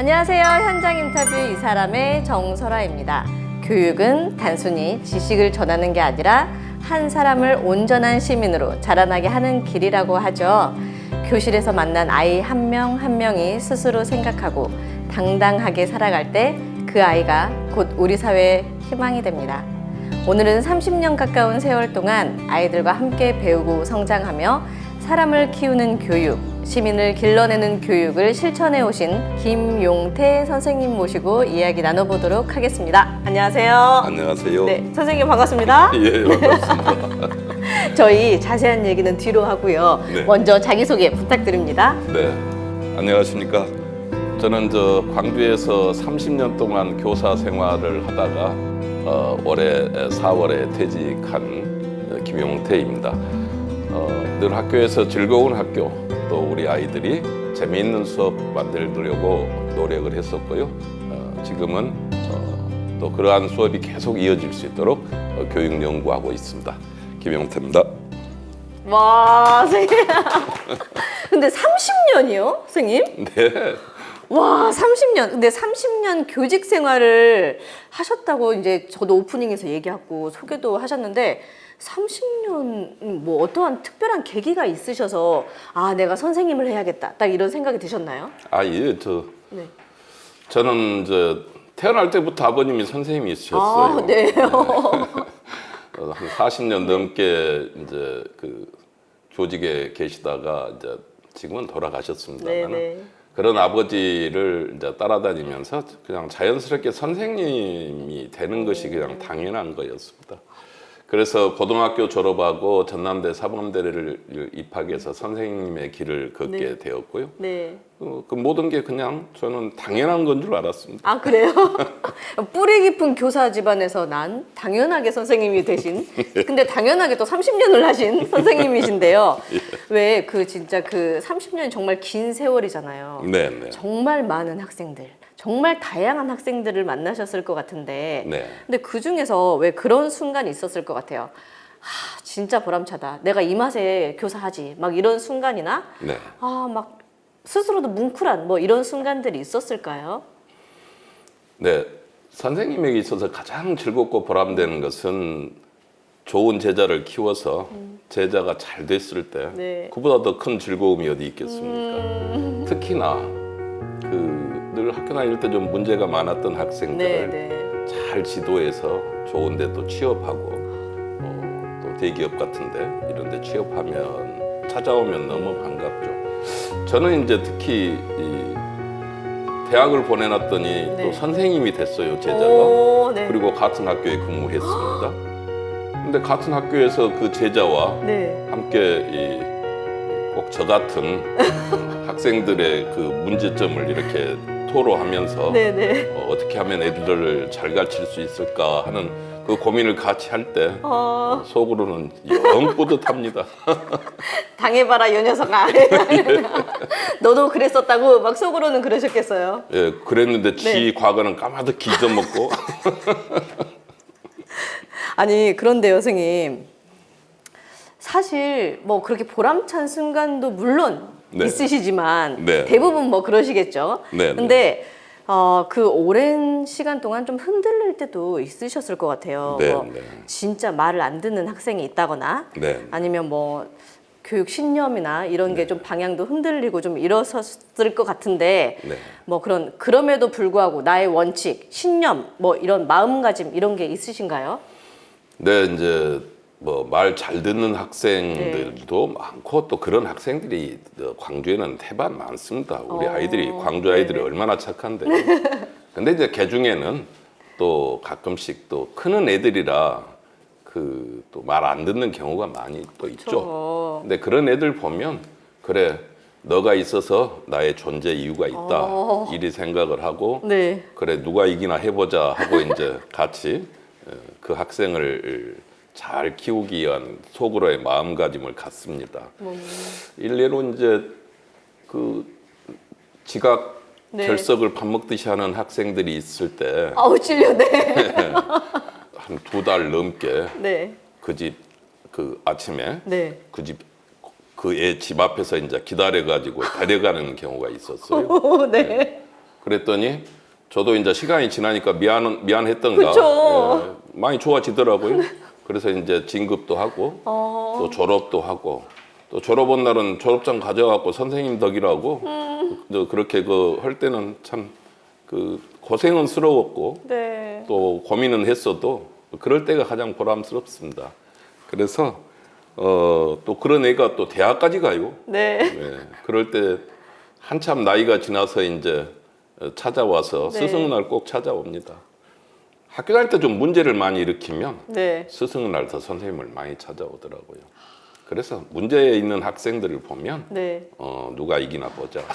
안녕하세요. 현장 인터뷰 이 사람의 정설아입니다. 교육은 단순히 지식을 전하는 게 아니라 한 사람을 온전한 시민으로 자라나게 하는 길이라고 하죠. 교실에서 만난 아이 한 명한 명이 스스로 생각하고 당당하게 살아갈 때 그 아이가 곧 우리 사회의 희망이 됩니다. 오늘은 30년 가까운 세월 동안 아이들과 함께 배우고 성장하며 사람을 키우는 교육, 시민을 길러내는 교육을 실천해 오신 김용태 선생님 모시고 이야기 나눠보도록 하겠습니다. 안녕하세요. 안녕하세요. 네, 선생님 반갑습니다. 예, 반갑습니다. 저희 자세한 얘기는 뒤로 하고요. 네. 먼저 자기소개 부탁드립니다. 네, 안녕하십니까. 저는 저 광주에서 30년 동안 교사 생활을 하다가 어, 올해 4월에 퇴직한 김용태입니다. 어, 늘 학교에서 즐거운 학교 또 우리 아이들이 재미있는 수업 만들려고 노력을 했었고요. 어, 지금은 어, 또 그러한 수업이 계속 이어질 수 있도록 어, 교육 연구하고 있습니다. 김용태입니다. 와, 선생님. 근데 30년이요, 선생님? 네. 와, 30년. 근데 30년 교직 생활을 하셨다고 이제 저도 오프닝에서 얘기하고 소개도 하셨는데 30년 뭐 어떠한 특별한 계기가 있으셔서 아, 내가 선생님을 해야겠다. 딱 이런 생각이 드셨나요? 아, 예, 저 네. 저는 저 태어날 때부터 아버님이 선생님이셨어요. 아, 네. 어, 한 40년 넘게 이제 그 교직에 계시다가 이제 지금은 돌아가셨습니다만 네, 네. 그런 아버지를 이제 따라다니면서 그냥 자연스럽게 선생님이 되는 것이 그냥 당연한 거였습니다. 그래서 고등학교 졸업하고 전남대 사범대를 입학해서 선생님의 길을 걷게 네. 되었고요. 네. 어, 그 모든 게 그냥 저는 당연한 건 줄 알았습니다. 아, 그래요? 뿌리 깊은 교사 집안에서 난 당연하게 선생님이 되신, 근데 당연하게 또 30년을 하신 선생님이신데요. 왜 그 진짜 그 30년이 정말 긴 세월이잖아요. 네, 네. 정말 많은 학생들, 정말 다양한 학생들을 만나셨을 것 같은데, 네. 근데 그 중에서 왜 그런 순간이 있었을 것 같아요. 하, 진짜 보람차다. 내가 이 맛에 교사하지. 막 이런 순간이나, 네. 아, 막 스스로도 뭉클한 뭐 이런 순간들이 있었을까요? 네. 선생님에게 있어서 가장 즐겁고 보람되는 것은 좋은 제자를 키워서 제자가 잘 됐을 때 네. 그보다 더 큰 즐거움이 어디 있겠습니까? 음. 특히나 그 늘 학교 다닐 때 좀 문제가 많았던 네, 학생들을 네. 잘 지도해서 좋은데 또 취업하고 어, 또 대기업 같은데 이런데 취업하면 찾아오면 너무 반갑죠. 저는 이제 특히 이 대학을 보내놨더니 네. 또 선생님이 됐어요 제자가 오, 네. 그리고 같은 학교에 근무했습니다. 근데 같은 학교에서 그 제자와 네. 함께 꼭 저 같은 학생들의 그 문제점을 이렇게 토로하면서 네, 네. 어, 떻게 하면 애들을 잘 가르칠 수 있을까 하는 그 고민을 같이 할때 어, 속으로는 영 뿌듯합니다. 당해봐라 이 녀석아. 너도 그랬었다고 막 속으로는 그러셨겠어요. 예, 그랬는데 지 네. 과거는 까마득히 잊어먹고 아니 그런데요, 선생님. 사실 뭐 그렇게 보람찬 순간도 물론 네. 있으시지만 네. 대부분 뭐 그러시겠죠. 네, 네. 근데 어, 그 오랜 시간 동안 좀 흔들릴 때도 있으셨을 것 같아요. 네, 뭐 네. 진짜 말을 안 듣는 학생이 있다거나 네. 아니면 뭐 교육 신념이나 이런 게 좀 방향도 흔들리고 좀 이러셨을 것 같은데 네. 뭐 그런 그럼에도 불구하고 나의 원칙, 신념 뭐 이런 마음가짐 이런 게 있으신가요? 네, 이제 뭐 말 잘 듣는 학생들도 네. 많고 또 그런 학생들이 어, 광주에는 태반 많습니다. 우리 어, 아이들이 광주 아이들이 네네. 얼마나 착한데. 근데 이제 개 중에는 또 가끔씩 또 크는 애들이라 그 또 말 안 듣는 경우가 많이 또 있죠. 그렇죠. 근데 그런 애들 보면 그래 너가 있어서 나의 존재 이유가 있다 어. 이리 생각을 하고 네. 그래 누가 이기나 해보자 하고 이제 같이 어, 그 학생을 잘 키우기 위한 속으로의 마음가짐을 갖습니다. 음. 일례로 이제 그 지각 네. 결석을 밥 먹듯이 하는 학생들이 있을 때 아우 찔려 네. 한 두 달 넘게 네. 그집 그 아침에 네. 그집 그 애 집 앞에서 이제 기다려 가지고 데려가는 경우가 있었어요. 오, 네. 그랬더니 저도 이제 시간이 지나니까 미안 미안했던가 그쵸. 예, 많이 좋아지더라고요. 그래서 이제 진급도 하고 어. 또 졸업도 하고 또 졸업 온 날은 졸업장 가져갖고 선생님 덕이라고 음. 그- 그렇게 그 할 때는 참 그 고생은 스러웠고 네. 또 고민은 했어도 그럴 때가 가장 보람스럽습니다. 그래서 어, 또 그런 애가 또 대학까지 가요. 네. 네, 그럴 때 한참 나이가 지나서 이제 어, 찾아와서 네. 스승의 날꼭 찾아옵니다. 학교 다닐 때 좀 문제를 많이 일으키면 네. 스승의 날더 선생님을 많이 찾아오더라고요. 그래서 문제에 있는 학생들을 보면 네. 어, 누가 이기나 보자.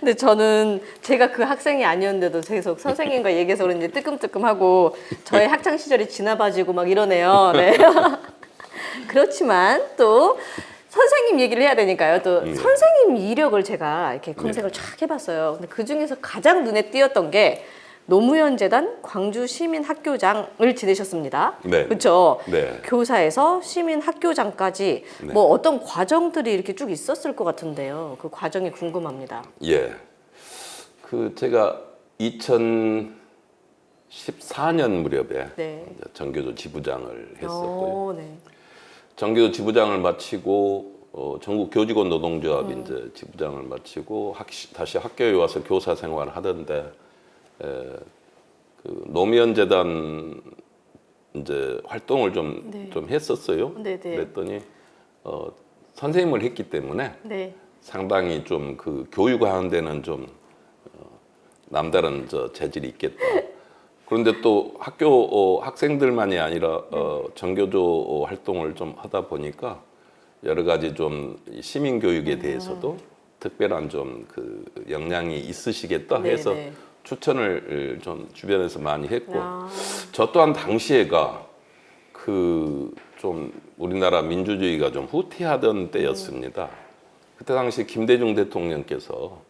근데 저는 제가 그 학생이 아니었는데도 계속 선생님과 얘기해서 그런지 뜨끔뜨끔하고 저의 학창 시절이 지나봐지고 막 이러네요. 네. 그렇지만 또 선생님 얘기를 해야 되니까요. 또 네. 선생님 이력을 제가 이렇게 검색을 쫙 해봤어요. 근데 그 중에서 가장 눈에 띄었던 게 노무현 재단 광주 시민 학교장을 지내셨습니다. 네. 그렇죠. 네. 교사에서 시민 학교장까지 네. 뭐 어떤 과정들이 이렇게 쭉 있었을 것 같은데요. 그 과정이 궁금합니다. 예. 그 제가 2014년 무렵에 네. 전교조 지부장을 했었고요. 오, 네. 전교조 지부장을 마치고 어, 전국 교직원 노동조합 이제 지부장을 마치고 학, 다시 학교에 와서 교사 생활을 하던데 에, 그 노무현 재단 이제 활동을 좀좀 네. 했었어요. 네, 네. 그랬더니 어, 선생님을 했기 때문에 네. 상당히 좀 그 교육하는 데는 좀 어, 남다른 저 재질이 있겠다. 그런데 또 학교 어, 학생들만이 아니라 어, 전교조 어, 활동을 좀 하다 보니까 여러 가지 좀이 시민 교육에 대해서도 특별한 좀그 역량이 있으시겠다 네, 해서 네. 추천을 좀 주변에서 많이 했고 아, 저 또한 당시에가 그 좀 우리나라 민주주의가 좀 후퇴하던 때였습니다. 그때 당시 김대중 대통령께서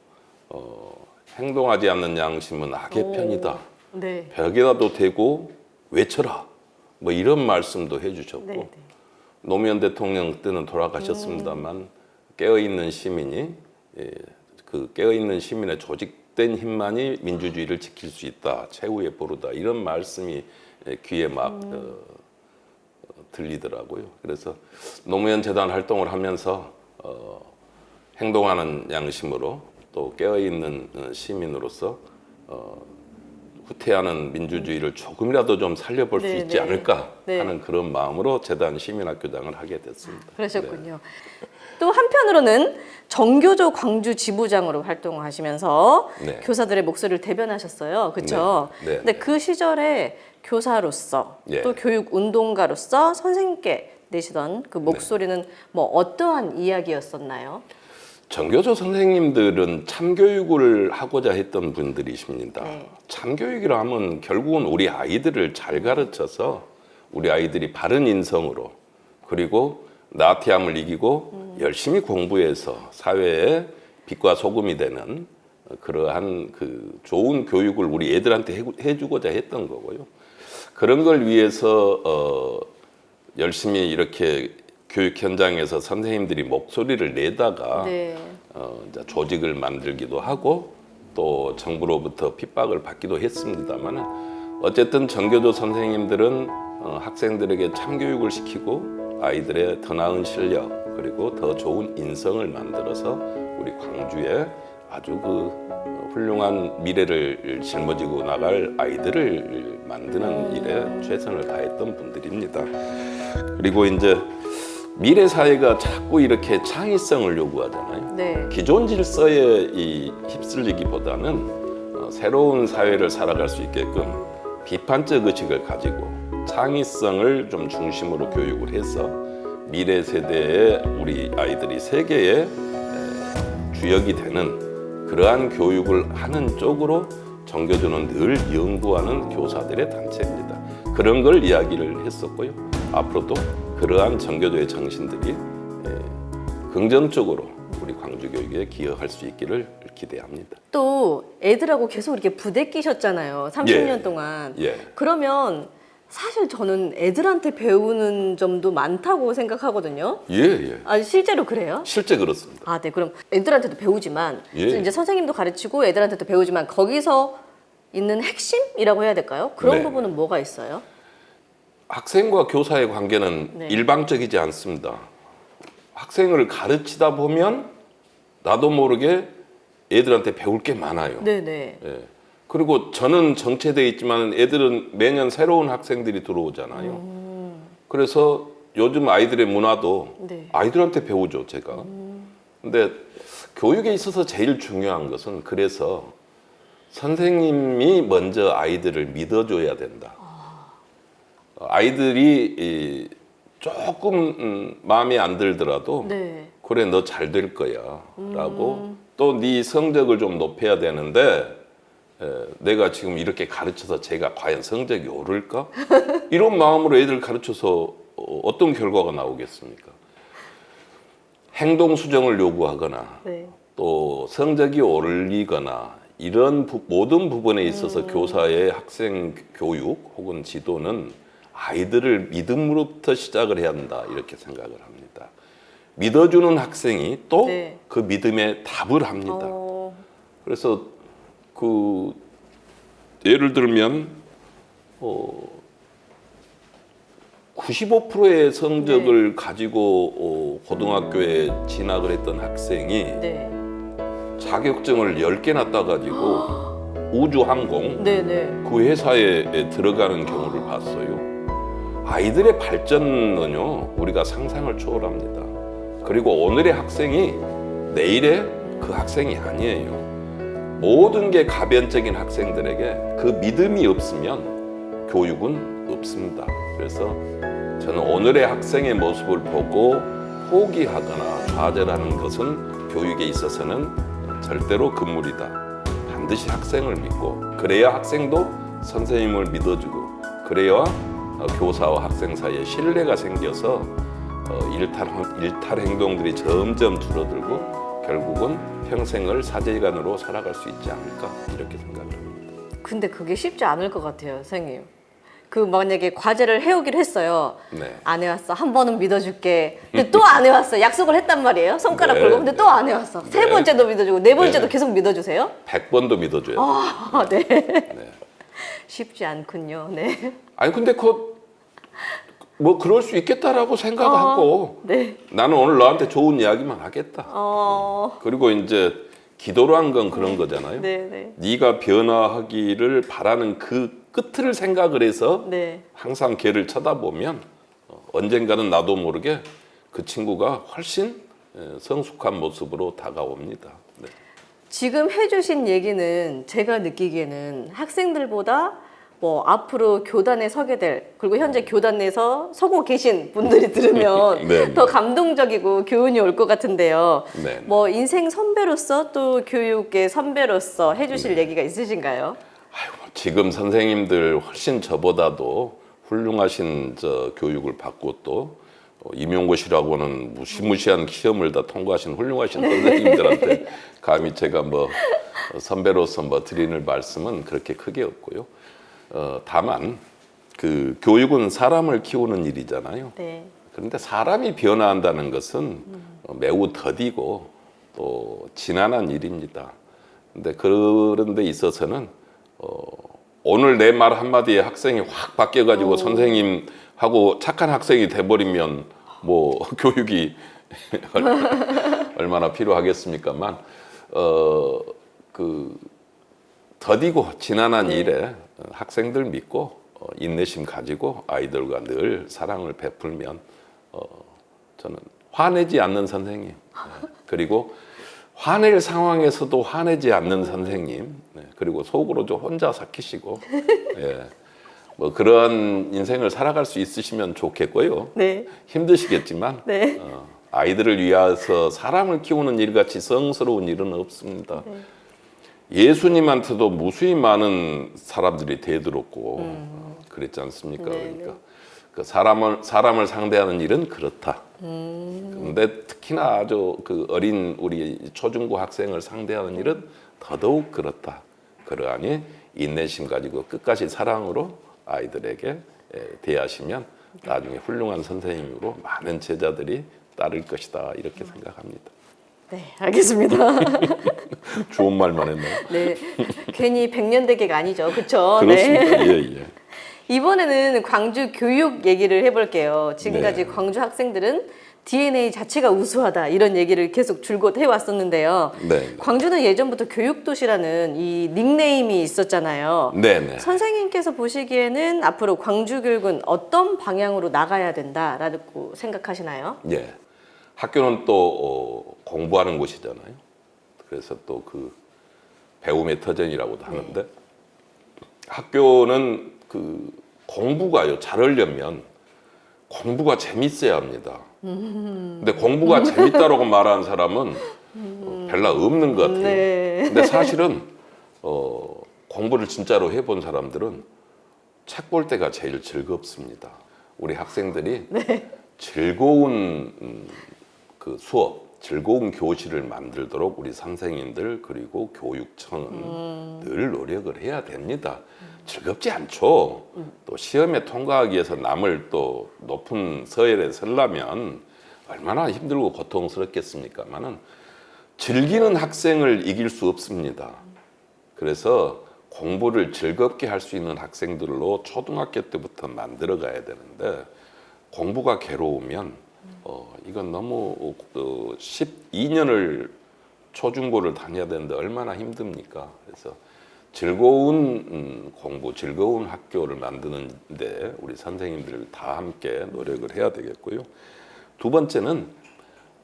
어, 행동하지 않는 양심은 악의 오. 편이다. 네. 벽에라도 대고 외쳐라. 뭐 이런 말씀도 해주셨고 네, 네. 노무현 대통령 때는 돌아가셨습니다만 깨어 있는 시민이 예, 그 깨어 있는 시민의 조직된 힘만이 민주주의를 지킬 수 있다. 최후의 보루다. 이런 말씀이 예, 귀에 막 어, 어, 들리더라고요. 그래서 노무현 재단 활동을 하면서 어, 행동하는 양심으로 또 깨어 있는 어, 시민으로서 어, 후퇴하는 민주주의를 조금이라도 좀 살려볼 네, 수 있지 네. 않을까 네. 하는 그런 마음으로 재단 시민학교장을 하게 됐습니다. 그러셨군요. 또 한편으로는 정교조 광주 지부장으로 활동을 하시면서 네. 교사들의 목소리를 대변하셨어요. 그렇죠? 네. 네. 근데 그 시절에 교사로서 예. 또 교육 운동가로서 선생님께 내시던 그 목소리는 뭐 어떠한 이야기였었나요? 전교조 선생님들은 참교육을 하고자 했던 분들이십니다. 네. 참교육이라 하면 결국은 우리 아이들을 잘 가르쳐서 우리 아이들이 바른 인성으로 그리고 나태함을 이기고 열심히 공부해서 사회에 빛과 소금이 되는 그러한 그 좋은 교육을 우리 애들한테 해- 해주고자 했던 거고요. 그런 걸 위해서 어, 열심히 이렇게 교육 현장에서 선생님들이 목소리를 내다가 네. 어, 조직을 만들기도 하고 또 정부로부터 핍박을 받기도 했습니다만 어쨌든 전교조 선생님들은 어, 학생들에게 참교육을 시키고 아이들의 더 나은 실력 그리고 더 좋은 인성을 만들어서 우리 광주에 아주 그 어, 훌륭한 미래를 짊어지고 나갈 아이들을 만드는 일에 최선을 다했던 분들입니다. 그리고 이제 미래 사회가 자꾸 이렇게 창의성을 요구하잖아요. 네. 기존 질서에 이 휩쓸리기보다는 어, 새로운 사회를 살아갈 수 있게끔 비판적 의식을 가지고 창의성을 좀 중심으로 교육을 해서 미래 세대의 우리 아이들이 세계의 에, 주역이 되는 그러한 교육을 하는 쪽으로 정교조는 늘 연구하는 교사들의 단체입니다. 그런 걸 이야기를 했었고요. 앞으로도 그러한 정교조의 정신들이 에, 긍정적으로 우리 광주 교육에 기여할 수 있기를 기대합니다. 또 애들하고 계속 이렇게 부대 끼셨잖아요. 30년 예. 동안. 예. 그러면 사실 저는 애들한테 배우는 점도 많다고 생각하거든요. 예, 예. 아, 실제로 그래요? 실제 그렇습니다. 아, 네. 그럼 애들한테도 배우지만 예. 이제 선생님도 가르치고 애들한테도 배우지만 거기서 있는 핵심이라고 해야 될까요? 그런 네. 부분은 뭐가 있어요? 학생과 교사의 관계는 네. 일방적이지 않습니다. 학생을 가르치다 보면 나도 모르게 애들한테 배울 게 많아요. 네, 네. 예. 그리고 저는 정체돼 있지만 애들은 매년 새로운 학생들이 들어오잖아요. 그래서 요즘 아이들의 문화도 네. 아이들한테 배우죠, 제가. 근데 교육에 있어서 제일 중요한 것은 그래서 선생님이 먼저 아이들을 믿어줘야 된다. 아이들이 이 조금 음, 마음에 안 들더라도 네. 그래 너 잘 될 거야라고 또네 성적을 좀 높여야 되는데 에, 내가 지금 이렇게 가르쳐서 제가 과연 성적이 오를까 이런 마음으로 애들 가르쳐서 어, 어떤 결과가 나오겠습니까? 행동 수정을 요구하거나 네. 또 성적이 오르거나 이런 부- 모든 부분에 있어서 교사의 학생 교육 혹은 지도는 아이들을 믿음으로부터 시작을 해야 한다 이렇게 생각을 합니다. 믿어주는 학생이 또그 네. 믿음에 답을 합니다. 어, 그래서 그 예를 들면 어 95%의 성적을 가지고 어, 고등학교에 진학을 했던 학생이 네. 자격증을 10개나 따가지고 우주항공 네, 네. 그 회사에 들어가는 경우를 봤어요. 아이들의 발전은요, 우리가 상상을 초월합니다. 그리고 오늘의 학생이 내일의 그 학생이 아니에요. 모든 게 가변적인 학생들에게 그 믿음이 없으면 교육은 없습니다. 그래서 저는 오늘의 학생의 모습을 보고 포기하거나 좌절하는 것은 교육에 있어서는 절대로 금물이다. 반드시 학생을 믿고 그래야 학생도 선생님을 믿어주고 그래야 어, 교사와 학생 사이에 신뢰가 생겨서 어, 일탈, 일탈 행동들이 점점 줄어들고 결국은 평생을 사제간으로 살아갈 수 있지 않을까 이렇게 생각을 합니다. 근데 그게 쉽지 않을 것 같아요, 선생님. 그 만약에 과제를 해오기로 했어요. 네. 안 해왔어. 한 번은 믿어줄게. 근데 또 안 해왔어. 약속을 했단 말이에요. 손가락 네, 걸고. 근데 또 안 해왔어. 세 네. 번째도 믿어주고 네 번째도 네. 계속 믿어주세요. 100번도 믿어줘야 돼요. 아, 네. 네. 쉽지 않군요. 네. 아니 근데 그 뭐 그럴 수 있겠다라고 생각하고 네. 나는 오늘 너한테 좋은 이야기만 하겠다. 어, 그리고 이제 기도로 한 건 그런 거잖아요. 네, 네. 네가 변화하기를 바라는 그 끝을 생각을 해서 네. 항상 걔를 쳐다보면 어, 언젠가는 나도 모르게 그 친구가 훨씬 에, 성숙한 모습으로 다가옵니다. 네. 지금 해주신 얘기는 제가 느끼기에는 학생들보다 뭐 앞으로 교단에 서게 될 그리고 현재 교단 내에서 서고 계신 분들이 들으면 네, 네. 더 감동적이고 교훈이 올 것 같은데요. 네. 뭐 인생 선배로서 또 교육의 선배로서 해주실 네. 얘기가 있으신가요? 아이고, 지금 선생님들 훨씬 저보다도 훌륭하신 저 교육을 받고 또 어, 임용고시라고는 무시무시한 시험을 다 통과하신 훌륭하신 선생님들한테 감히 제가 뭐 어, 선배로서 뭐 드리는 말씀은 그렇게 크게 없고요. 어, 다만 그 교육은 사람을 키우는 일이잖아요. 네. 그런데 사람이 변화한다는 것은 어, 매우 더디고 또 지난한 일입니다. 근데 그런 데 있어서는 어, 오늘 내 말 한마디에 학생이 확 바뀌어가지고 선생님하고 착한 학생이 돼버리면 뭐 교육이 얼마나 필요하겠습니까만 어, 그 더디고 지난한 일에 학생들 믿고 어, 인내심 가지고 아이들과 늘 사랑을 베풀면 어, 저는 화내지 않는 선생님 네. 그리고 화낼 상황에서도 화내지 않는 선생님 네. 그리고 속으로 좀 혼자 삭히시고 예. 뭐 그런 인생을 살아갈 수 있으시면 좋겠고요 네. 힘드시겠지만 네. 어, 아이들을 위해서 사람을 키우는 일같이 성스러운 일은 없습니다. 네. 예수님한테도 무수히 많은 사람들이 대들었고 어, 그랬지 않습니까? 음. 네, 그러니까 그 사람을 사람을 상대하는 일은 그렇다. 그런데 특히나 아주 그 어린 우리 초중고 학생을 상대하는 일은 더더욱 그렇다. 그러하니 인내심 가지고 끝까지 사랑으로 아이들에게 에, 대하시면 나중에 훌륭한 선생님으로 많은 제자들이 따를 것이다 이렇게 생각합니다. 네, 알겠습니다. 좋은 말만 했나요? 네, 괜히 백년대계가 아니죠, 그렇죠? 그렇습니다. 예, 예. 이번에는 광주 교육 얘기를 해볼게요. 지금까지 네. 광주 학생들은 DNA 자체가 우수하다 이런 얘기를 계속 줄곧 해왔었는데요. 네. 광주는 예전부터 교육도시라는 이 닉네임이 있었잖아요. 네, 네. 선생님께서 보시기에는 앞으로 광주 교육은 어떤 방향으로 나가야 된다라고 생각하시나요? 예. 학교는 또 어, 공부하는 곳이잖아요. 그래서 또 그 배움의 터전이라고도 하는데 학교는 그 공부가요 잘 하려면 공부가 재밌어야 합니다. 근데 공부가 재밌다라고 말하는 사람은 어, 별로 없는 것 같아요. 네. 근데 사실은 어, 공부를 진짜로 해본 사람들은 책 볼 때가 제일 즐겁습니다. 우리 학생들이 네. 즐거운 음, 그 수업, 즐거운 교실을 만들도록 우리 선생님들 그리고 교육청은 늘 노력을 해야 됩니다. 즐겁지 않죠. 또 시험에 통과하기 위해서 남을 또 높은 서열에 서려면 얼마나 힘들고 고통스럽겠습니까만은 즐기는 학생을 이길 수 없습니다. 그래서 공부를 즐겁게 할 수 있는 학생들로 초등학교 때부터 만들어 가야 되는데 공부가 괴로우면 어, 이건 너무 어, 12년을 초중고를 다녀야 되는데 얼마나 힘듭니까? 그래서 즐거운 음, 공부, 즐거운 학교를 만드는데 우리 선생님들 다 함께 노력을 해야 되겠고요. 두 번째는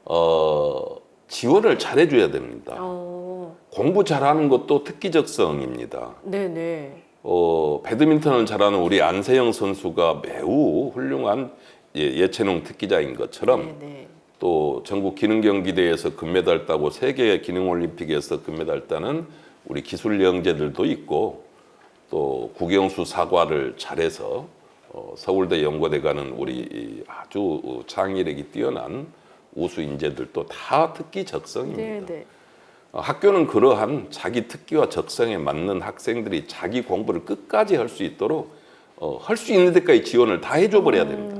어, 지원을 잘해줘야 됩니다. 어, 공부 잘하는 것도 특기적성입니다. 네네. 어, 배드민턴을 잘하는 우리 안세영 선수가 매우 훌륭한 예, 예체능 특기자인 것처럼 네네. 또 전국 기능 경기대회에서 금메달 따고 세계 기능 올림픽에서 금메달 따는 우리 기술 영재들도 있고 또 국영수 사과를 잘해서 어, 서울대 연고대 가는 우리 이 아주 어, 창의력이 뛰어난 우수 인재들도 다 특기 적성입니다. 네네. 어, 학교는 그러한 자기 특기와 적성에 맞는 학생들이 자기 공부를 끝까지 할 수 있도록 어, 할 수 있는 데까지 지원을 다 해줘 버려야 됩니다.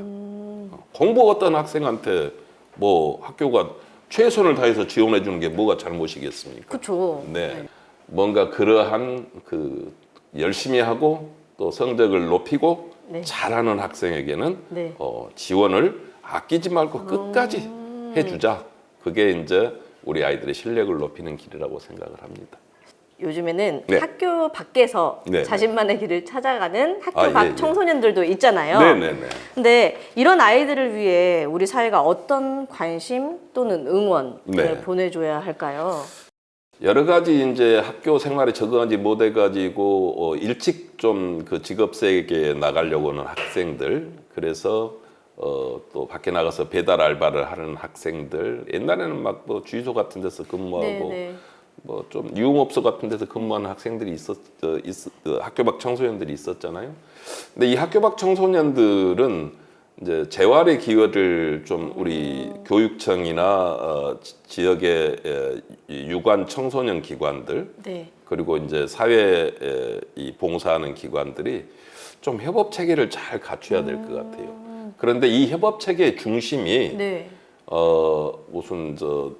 어, 공부 어떤 학생한테 뭐 학교가 최선을 다해서 지원해 주는 게 뭐가 잘못이겠습니까? 그렇죠. 네. 뭔가 그러한 그 열심히 하고 또 성적을 높이고 네. 잘하는 학생에게는 네. 어, 지원을 아끼지 말고 끝까지 음. 해주자. 그게 이제 우리 아이들의 실력을 높이는 길이라고 생각을 합니다. 요즘에는 네. 학교 밖에서 네, 자신만의 길을 찾아가는 학교 아, 밖 예, 예. 청소년들도 있잖아요. 네네네. 근데 이런 아이들을 위해 우리 사회가 어떤 관심 또는 응원을 네. 보내줘야 할까요? 여러 가지 이제 학교 생활에 적응하지 못해 가지고 어, 일찍 좀 그 직업 세계에 나가려고 하는 학생들 그래서 어, 또 밖에 나가서 배달 알바를 하는 학생들 옛날에는 막 뭐 주유소 같은 데서 근무하고 네 네. 뭐 좀 유흥업소 같은 데서 근무하는 학생들이 있었, 어, 있, 어, 학교 밖 청소년들이 있었잖아요. 근데 이 학교 밖 청소년들은 이제 재활의 기회를 좀 우리 교육청이나 어, 지- 지역의 에, 이 유관 청소년 기관들 네. 그리고 이제 사회에 이 봉사하는 기관들이 좀 협업 체계를 잘 갖춰야 될 것 같아요. 그런데 이 협업 체계의 중심이 네. 어 무슨 저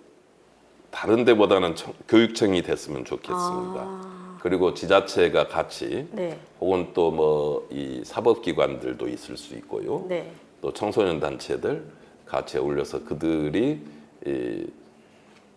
다른 데보다는 청- 교육청이 됐으면 좋겠습니다. 아, 그리고 지자체가 같이 네. 혹은 또 뭐 이 사법기관들도 있을 수 있고요. 네. 또 청소년 단체들 같이 어울려서 그들이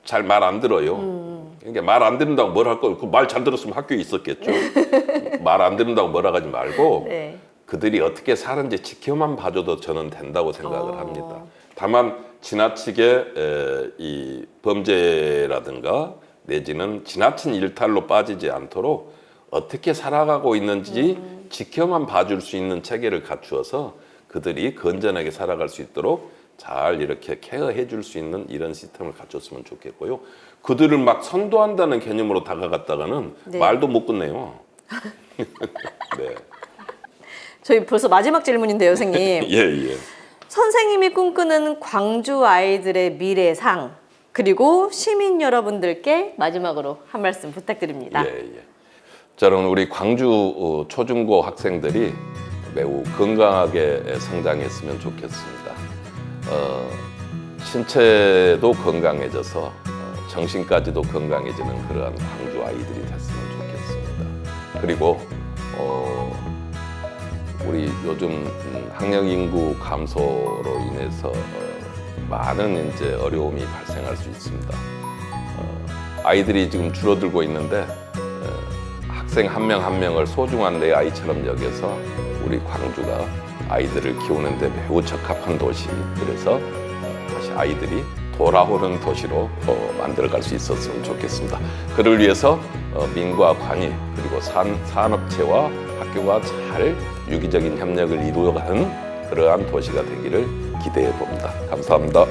잘말 안 들어요. 음. 그러니까 말 안 듣는다고 뭘 할 거? 말잘 들었으면 학교에 있었겠죠. 말 안 듣는다고 뭐라 하지 말고 네. 그들이 어떻게 사는지 지켜만 봐줘도 저는 된다고 생각을 어. 합니다. 다만 지나치게 에, 이 범죄라든가 내지는 지나친 일탈로 빠지지 않도록 어떻게 살아가고 있는지 지켜만 봐줄 수 있는 체계를 갖추어서 그들이 건전하게 살아갈 수 있도록 잘 이렇게 케어해 줄 수 있는 이런 시스템을 갖췄으면 좋겠고요. 그들을 막 선도한다는 개념으로 다가갔다가는 네. 말도 못 끝내요. 네. 저희 벌써 마지막 질문인데요, 선생님. 예, 예. 선생님이 꿈꾸는 광주 아이들의 미래상 그리고 시민 여러분들께 마지막으로 한 말씀 부탁드립니다. 예, 예. 저는 우리 광주 어, 초중고 학생들이 매우 건강하게 성장했으면 좋겠습니다. 어, 신체도 건강해져서 어, 정신까지도 건강해지는 그러한 광주 아이들이 됐으면 좋겠습니다. 그리고 어, 우리 요즘 음, 학령 인구 감소로 인해서 어, 많은 이제 어려움이 발생할 수 있습니다. 어, 아이들이 지금 줄어들고 있는데 어, 학생 한명한 명을 소중한 내 아이처럼 여겨서 우리 광주가 아이들을 키우는데 매우 적합한 도시. 그래서 어, 다시 아이들이 돌아오는 도시로 어, 만들어갈 수 있었으면 좋겠습니다. 그를 위해서 어, 민과 관이 그리고 산, 산업체와 학교가 잘 유기적인 협력을 이루어가는 그러한 도시가 되기를 기대해 봅니다. 감사합니다.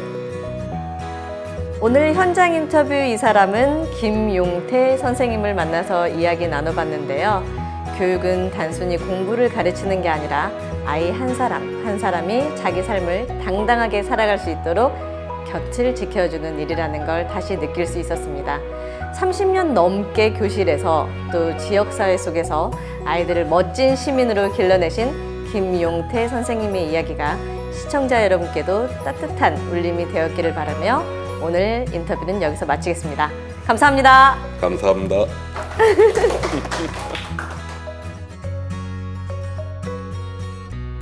오늘 현장 인터뷰 이 사람은 김용태 선생님을 만나서 이야기 나눠봤는데요. 교육은 단순히 공부를 가르치는 게 아니라 아이 한 사람 한 사람이 자기 삶을 당당하게 살아갈 수 있도록 곁을 지켜주는 일이라는 걸 다시 느낄 수 있었습니다. 30년 넘게 교실에서 또 지역사회 속에서 아이들을 멋진 시민으로 길러내신 김용태 선생님의 이야기가 시청자 여러분께도 따뜻한 울림이 되었기를 바라며 오늘 인터뷰는 여기서 마치겠습니다. 감사합니다. 감사합니다.